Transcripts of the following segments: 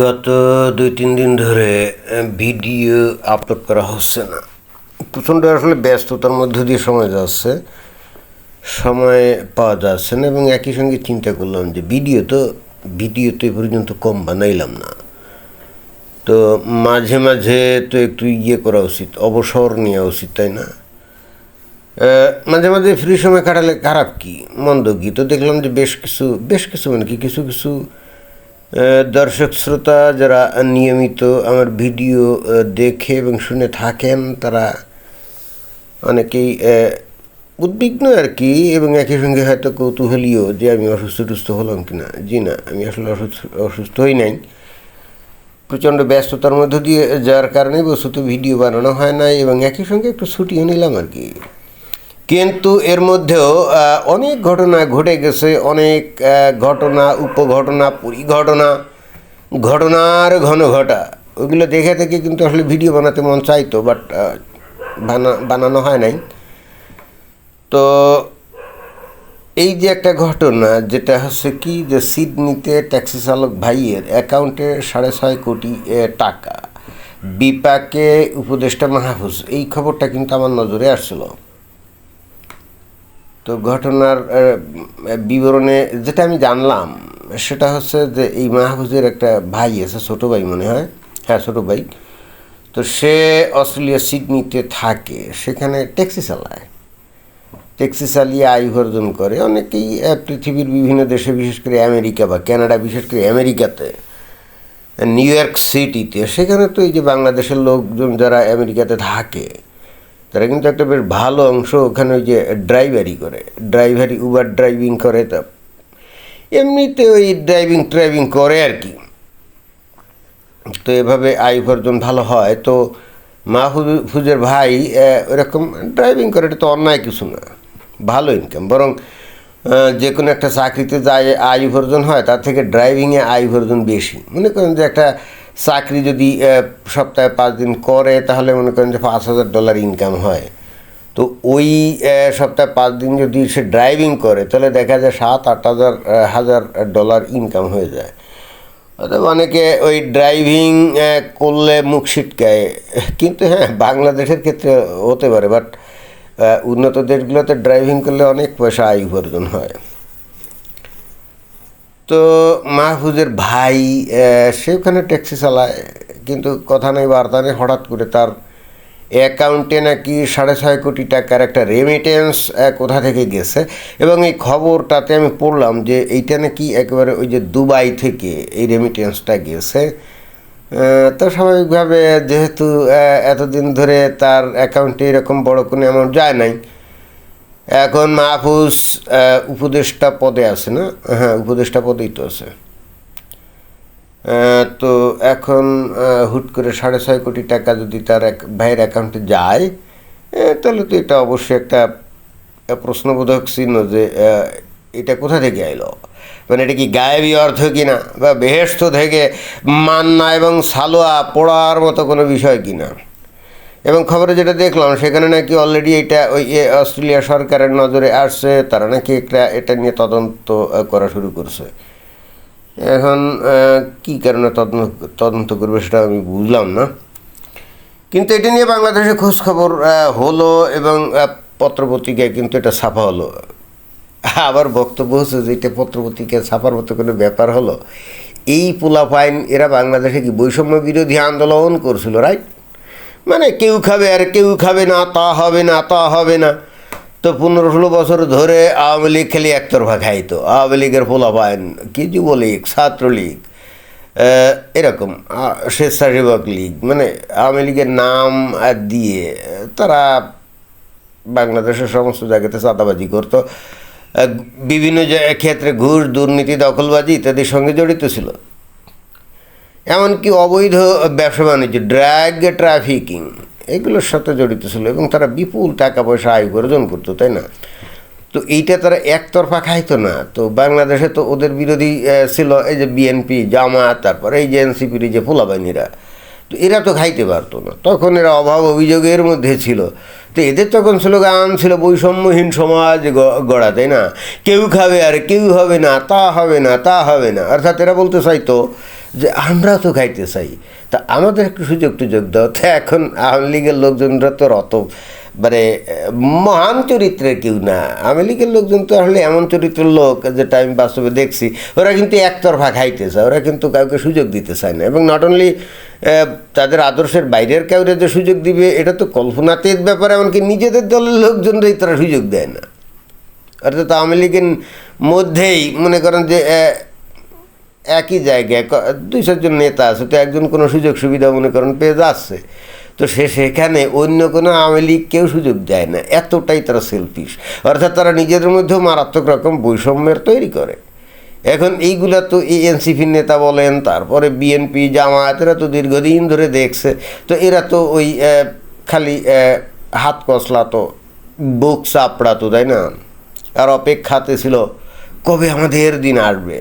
গত দুই, তিন দিন ধরে ভিডিও আপলোড করা হচ্ছে না। প্রচণ্ড আসলে ব্যস্ততার মধ্য দিয়ে সময় যাচ্ছে। সময় পাওয়া যাচ্ছে না এবং একই সঙ্গে চিন্তা করলাম যে ভিডিও তো ভিডিও তো এ পর্যন্ত কম বানাইলাম না। তো মাঝে মাঝে তো একটু ইয়ে করা উচিত, অবসর নেওয়া উচিত, তাই না? মাঝে মাঝে ফ্রি সময় কাটালে খারাপ কি? মন্দ কি? তো দেখলাম যে বেশ কিছু বেশ কিছু মানে কি? কিছু কিছু দর্শক শ্রোতা যারা নিয়মিত আমার ভিডিও দেখে এবং শুনে থাকেন, তারা অনেকেই উদ্বিগ্ন আর কি এবং একই সঙ্গে হয়তো কৌতূহলীয় যে আমি অসুস্থ টুস্থ হলাম কিনা। জি না, আমি আসলে অসুস্থ অসুস্থ হই নাই। প্রচণ্ড ব্যস্ততার মধ্য দিয়ে যাওয়ার কারণে বস্তুত ভিডিও বানানো হয় নাই এবং একই সঙ্গে একটু ছুটিও নিলাম আর কি। কিন্তু এর মধ্যেও অনেক ঘটনা ঘটে গেছে, অনেক ঘটনা, উপঘটনা, পরিঘটনা, ঘটনার ঘন ঘটা ওইগুলো দেখে থেকে কিন্তু আসলে ভিডিও বানাতে মন চাইতো বাট বানা, বানানো হয় নাই। তো এই যে একটা ঘটনা, যেটা হচ্ছে কি যে সিডনিতে ট্যাক্সি চালক ভাইয়ের অ্যাকাউন্টে সাড়ে ছয় কোটি টাকা। বিপাকে উপদেষ্টা মাহফুজ, এই খবরটা কিন্তু আমার নজরে আসছিল। তো ঘটনার বিবরণে যেটা আমি জানলাম, সেটা হচ্ছে যে এই মাহফুজের একটা ভাই আছে, ছোটো ভাই মনে হয়। হ্যাঁ ছোটো ভাই। তো সে অস্ট্রেলিয়া সিডনিতে থাকে, সেখানে ট্যাক্সি চালায়। ট্যাক্সি চালিয়ে আয় উপার্জন করে। অনেকেই পৃথিবীর বিভিন্ন দেশে, বিশেষ করে আমেরিকা বা কানাডা, বিশেষ করে আমেরিকাতে, নিউ ইয়র্ক সিটিতে, সেখানে তো এই যে বাংলাদেশের লোকজন যারা আমেরিকাতে থাকে তারা কিন্তু একটা বেশ ভালো অংশ ওখানে ওই যে ড্রাইভারি করে। ড্রাইভারি উবার ড্রাইভিং করে তা। এমনিতে ওই ড্রাইভিং ট্রাইভিং করে আর কি। তো এভাবে আয় উপার্জন ভালো হয়। তো মাহফুজের ভাই ওরকম ড্রাইভিং করে এটা তো অন্যায় কিছু না। ভালো ইনকাম বরং যে কোনো একটা চাকরিতে যায়, আয় উপার্জন হয়, তার থেকে ড্রাইভিংয়ে আয় উপার্জন বেশি। মনে করেন যে একটা চাকরি যদি সপ্তাহে পাঁচ দিন করে, তাহলে মনে করেন যে পাঁচ হাজার ডলার ইনকাম হয়। তো ওই সপ্তাহে পাঁচ দিন যদি সে ড্রাইভিং করে, তাহলে দেখা যায় সাত, আট হাজার হাজার ডলার ইনকাম হয়ে যায়। অতএব অনেকে ওই ড্রাইভিং করলে মুখ ছিটকায়। কিন্তু হ্যাঁ বাংলাদেশের ক্ষেত্রে হতে পারে বাট উন্নত দেশগুলোতে ড্রাইভিং করলে অনেক পয়সা আয় উপার্জন হয়। তো মাহফুজের ভাই সে ওখানে ট্যাক্সি চালায়, কিন্তু কথা নেই, বার্তা নেই, হঠাৎ করে তার অ্যাকাউন্টে নাকি সাড়ে ছয় কোটি টাকার একটা রেমিটেন্স কোথা থেকে গেছে? এবং এই খবরটাতে আমি পড়লাম যে এইটা নাকি একেবারে ওই যে দুবাই থেকে এই রেমিটেন্সটা গেছে। তো স্বাভাবিকভাবে যেহেতু এতদিন ধরে তার অ্যাকাউন্টে এরকম বড় কোনো অ্যামাউন্ট যায় নাই এখন মাহফুজ উপদেষ্টা পদে আছে না? হ্যাঁ উপদেষ্টা পদেই তো আছে। তো এখন হুট করে সাড়ে ছয় কোটি টাকা যদি তার এক, ভাইয়ের অ্যাকাউন্টে যায় তাহলে তো এটা অবশ্যই একটা প্রশ্নবোধক চিহ্ন যে এটা কোথা থেকে এলো? মানে এটা কি গায়েবী অর্থ কিনা বা বেহেস্ত থেকে মান্না এবং সালোয়া পড়ার মতো কোনো বিষয় কিনা? এবং খবরে যেটা দেখলাম, সেখানে নাকি অলরেডি এটা ওই অস্ট্রেলিয়া সরকারের নজরে আসছে, তারা নাকি একটা এটা নিয়ে তদন্ত করা শুরু করছে। এখন কী কারণে তদন্ত তদন্ত করবে সেটা আমি বুঝলাম না। কিন্তু এটা নিয়ে বাংলাদেশে খোঁজ খবর হলো এবং পত্রপত্রিকায় কিন্তু এটা ছাপা হলো। আবার বক্তব্য হচ্ছে যে এটা পত্রপত্রিকায় ছাপার মতো কোনো ব্যাপার হলো। এই পোলাপাইন এরা বাংলাদেশে কি বৈষম্য বিরোধী আন্দোলন করছিল, রাইট? মানে কেউ খাবে আর কেউ খাবে না, তা হবে না, তা হবে না। তো পনেরো ষোলো বছর ধরে আওয়ামী লীগ খেলে একতরফা খাইতো। আওয়ামী লীগের পোলাপাইন কি যুবলীগ, ছাত্রলীগ এরকম স্বেচ্ছাসেবক লীগ মানে আওয়ামী লীগের নাম দিয়ে তারা বাংলাদেশের সমস্ত জায়গাতে চাঁদাবাজি করতো। বিভিন্ন ক্ষেত্রে ঘুষ, দুর্নীতি, দখলবাজি ইত্যাদির সঙ্গে জড়িত ছিল। এমনকি অবৈধ ব্যবসা বাণিজ্য ড্রাগ ট্রাফিকিং এগুলোর সাথে জড়িত ছিল এবং তারা বিপুল টাকা পয়সা আয় উপার্জন করতো, তাই না? তো এইটা তারা একতরফা খাইতো না। তো বাংলাদেশে তো ওদের বিরোধী ছিল এই যে বিএনপি জামাত, তারপরে এই যে এনসিপির যে পোলাবাহিনীরা তো এরা তো খাইতে পারতো না। তখন এরা অভাব অভিযোগের মধ্যে ছিল। তো এদের তখন ছিল স্লোগান ছিল, বৈষম্যহীন সমাজ গড়া তাই না? কেউ খাবে আর কেউ হবে না, তা হবে না, তা হবে না। অর্থাৎ এরা বলতে চাইতো যে আমরাও তো খাইতে চাই। তা আমাদের একটু সুযোগ টুযোগ দাও। তো এখন আওয়ামী লীগের লোকজনরা তো অত মানে মহান চরিত্রের কেউ না। আওয়ামী লীগের লোকজন তো আসলে এমন চরিত্রের লোক যেটা আমি বাস্তবে দেখছি। ওরা কিন্তু একতরফা খাইতে চায়। ওরা কিন্তু কাউকে সুযোগ দিতে চায় না। এবং নট অনলি তাদের আদর্শের বাইরের কাউরে যে সুযোগ দিবে, এটা তো কল্পনাতীত ব্যাপার, এমনকি নিজেদের দলের লোকজনরাই তারা সুযোগ দেয় না। অর্থাৎ আওয়ামী লীগের মধ্যেই মনে করেন যে একই জায়গায় দুই, চারজন নেতা আছে, তো একজন কোনো সুযোগ সুবিধা মনে করেন পেয়ে যাচ্ছে। তো সে সেখানে অন্য কোনো আওয়ামী লীগ কেউ সুযোগ দেয় না, এতটাই তারা সেলফিশ অর্থাৎ তারা নিজেদের মধ্যেও মারাত্মক রকম বৈষম্যের তৈরি করে। এখন এইগুলা তো এনসিপির নেতা বলেন, তারপরে বিএনপি, জামায়াত, এরা তো দীর্ঘদিন ধরে দেখছে। তো এরা তো ওই খালি হাত কসলা তো, বুক চাপড়া তো, তাই না? আর অপেক্ষাতে ছিল, কবে আমাদের দিন আসবে?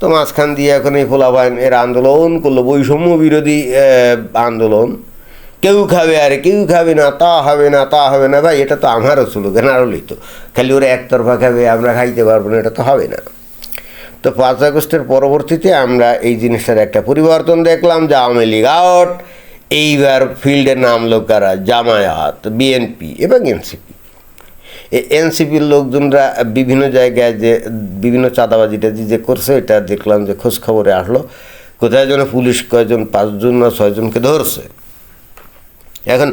তো মাঝখান দিয়ে এখন এই ফোলাবাইন এর আন্দোলন করল, বৈষম্য বিরোধী আন্দোলন। কেউ খাবে আর কেউ খাবে না, তা হবে না, তা হবে না, ভাই, এটা তো আমারও ছিল কেন আরোই তো খালি ওরা একতরফা খাবে, আমরা খাইতে পারব না, এটা তো হবে না। তো পাঁচ আগস্টের পরবর্তীতে আমরা এই জিনিসটার একটা পরিবর্তন দেখলাম, যে আওয়ামী লীগ আউট এইবার ফিল্ডে নামলো কারা? জামায়াত বিএনপি এবং এনসিপি এনসিপির লোকজনরা বিভিন্ন জায়গায় যে বিভিন্ন চাঁদাবাজিটা যে করছে, এটা দেখলাম যে খোঁজ খবরে আসলো। কোথায় যেন পুলিশ কয়জন, পাঁচজন না ছয়জনকে ধরছে। এখন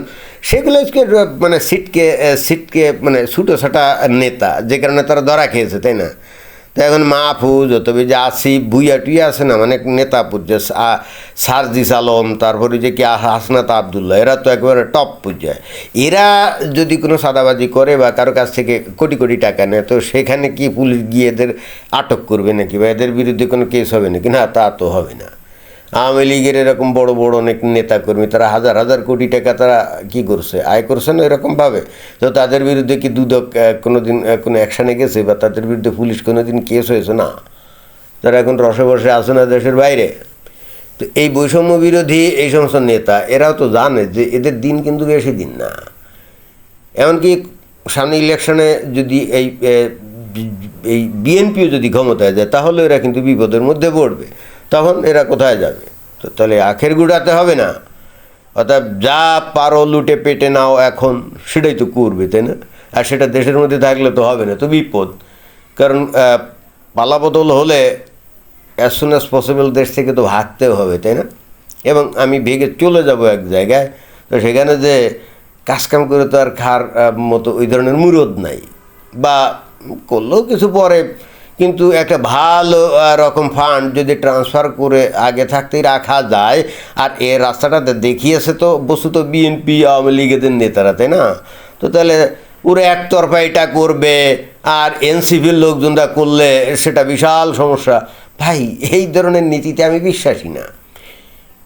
সেগুলোকে মানে সিটকে সিটকে মানে ছুটো ছাটা নেতা, যে কারণে তারা ধরা খেয়েছে, তাই না? তো এখন মাহফুজ তবে যে আসিফ বুইয়া টুইয়া আছে না মানে নেতা পর্যায়ে সারজিস আলম, তারপরে যে কি হাসনাত আবদুল্লাহ, এরা তো একবারে টপ পর্যায়ে এরা যদি কোনো সাদাবাজি করে বা কারও কাছ থেকে কোটি কোটি টাকা নেয়, তো সেখানে কি পুলিশ গিয়ে এদের আটক করবে নাকি? বা এদের বিরুদ্ধে কোনো কেস হবে নাকি? না, তা তো হবে না। আওয়ামী লীগের এরকম বড় বড় অনেক নেতাকর্মী, তারা হাজার হাজার কোটি টাকা তারা কি করছে? আয় করছে না এরকমভাবে? তো তাদের বিরুদ্ধে কি দুদক কোনো দিন কোনো অ্যাকশানে গেছে বা তাদের বিরুদ্ধে পুলিশ কোনো দিন কেস হয়েছে? না। তারা এখন রসে বসে আছে না দেশের বাইরে? তো এই বৈষম্য বিরোধী এই সমস্ত নেতা, এরাও তো জানে যে এদের দিন কিন্তু বেশি দিন না। এমনকি সামনে ইলেকশনে যদি এই এই বিএনপিও যদি ক্ষমতায় যায়, তাহলে এরা কিন্তু বিপদের মধ্যে পড়বে। তখন এরা কোথায় যাবে? তো তাহলে আখের গুড়াতে হবে না। অর্থাৎ যা পারো লুটে পেটে নাও এখন, সেটাই তো করবে, তাই না? আর সেটা দেশের মধ্যে থাকলে তো হবে না, তো বিপদ। কারণ পালাবদল হলে অ্যাজ সুন অ্যাজ পসিবল দেশ থেকে তো ভাগতেও হবে, তাই না? এবং আমি ভেগে চলে যাব এক জায়গায়, তো সেখানে যে কাজকাম করে তো আর খার মতো ওই ধরনের মুরদ নাই। বা করলেও কিছু পরে কিন্তু একটা ভালো রকম ফান্ড যদি ট্রান্সফার করে আগে থাকতেই রাখা যায়, আর এ রাস্তাটাতে দেখিয়েছে তো বস্তুত বিএনপি আওয়ামী লীগেদের নেতারা, তাই না? তো তাহলে ওরা একতরফা এটা করবে, আর এনসিপির লোকজনরা করলে সেটা বিশাল সমস্যা। ভাই, এই ধরনের নীতিতে আমি বিশ্বাসী না।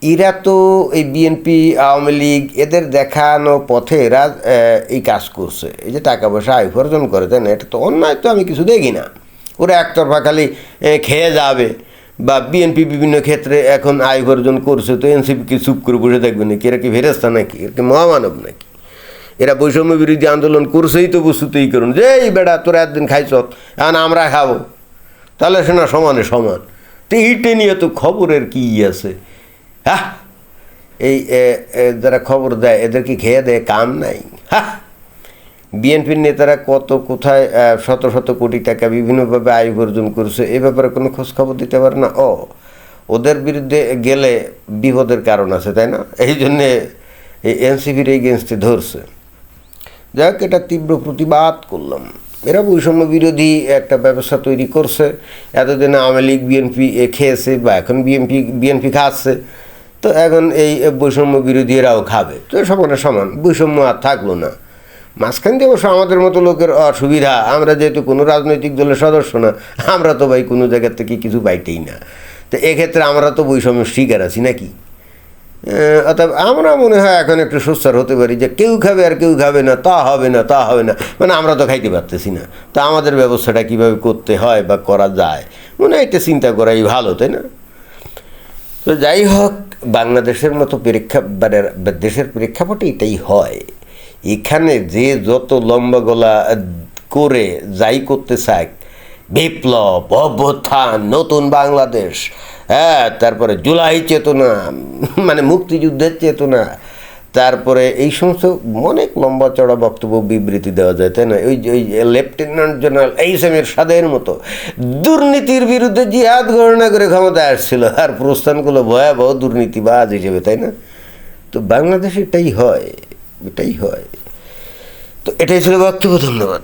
এরা তো এই বিএনপি আওয়ামী লীগ, এদের দেখানো পথে এরা এই কাজ করছে। এই যে টাকা পয়সা আয় উপার্জন করে, তাই না? এটা তো অন্যায় তো আমি কিছু দেখি না। ওরা একতরফা খালি খেয়ে যাবে। বা বিএনপি বিভিন্ন ক্ষেত্রে এখন আয় উপার্জন করছে, তো এনসিপি কি চুপ করে বসে থাকবে নাকি? এরা কি ফেরেস্তা নাকি? এরা কি মহামানব নাকি? এরা বৈষম্য বিরোধী আন্দোলন করছেই তো বস্তুত এই করুন। যে, এই বেড়া তোরা একদিন খাইছ, এখন আমরা খাব। তাহলে সে না সমানে সমান। তো এইটা নিয়ে তো খবরের কি আছে? হ্যাঁ? এই যারা খবর দেয়, এদের কি খেয়ে দেয় কাম নাই? হ্যাঁ? বিএনপির নেতারা কত কোথায় শত শত কোটি টাকা বিভিন্নভাবে আয় উপার্জন করছে, এ ব্যাপারে কোনো খোঁজখবর দিতে পারে না? ও, ওদের বিরুদ্ধে গেলে বিপদের কারণ আছে, তাই না? এই জন্যে এই এনসিপির এগেনস্টে ধরছে। যাই হোক এটা তীব্র প্রতিবাদ করলাম। এরা বৈষম্য বিরোধী একটা ব্যবস্থা তৈরি করছে। এতদিন আওয়ামী লীগ, বিএনপি খেয়েছে বা এখন বিএনপি বিএনপি খাচ্ছে। তো এখন এই বৈষম্য বিরোধী এরাও খাবে। তো সমানে সমান, বৈষম্য আর থাকল না। মাঝখান দিয়ে অবশ্য আমাদের মতো লোকের অসুবিধা। আমরা যেহেতু কোনো রাজনৈতিক দলের সদস্য না, আমরা তো ভাই কোনো জায়গার থেকে কিছু পাইতেই না। তো এক্ষেত্রে আমরা তো বৈষম্যের শিকার আছি নাকি? অর্থাৎ আমরা মনে হয় এখন একটু সুস্থর হতে পারি যে কেউ খাবে আর কেউ খাবে না, তা হবে না, তা হবে না। মানে আমরা তো খাইতে পারতেছি না। তা আমাদের ব্যবস্থাটা কীভাবে করতে হয় বা করা যায়? মনে হয় এটা চিন্তা করাই ভালো, তাই না? তো যাই হোক, বাংলাদেশের মতো প্রেক্ষা মানে দেশের প্রেক্ষাপটে এটাই হয়। এখানে যে যত লম্বা গলা করে যাই করতে চায়, বিপ্লব, অভ্যুত্থান, নতুন বাংলাদেশ হ্যাঁ তারপরে জুলাই চেতনা মানে মুক্তিযুদ্ধের চেতনা, তারপরে এই সমস্ত অনেক লম্বা চড়া বক্তব্য, বিবৃতি দেওয়া যায়, তাই না? ওই ওই লেফটেন্যান্ট জেনারেল এইস এম এর সাদের মতো দুর্নীতির বিরুদ্ধে জিহাদ গণনা করে ক্ষমতায় আসছিল, আর প্রস্থানগুলো ভয়াবহ দুর্নীতিবাজ হিসেবে, তাই না? তো বাংলাদেশে এটাই হয়। এটাই হয়। তো এটাই ছিল বক্তব্য ধন্যবাদ।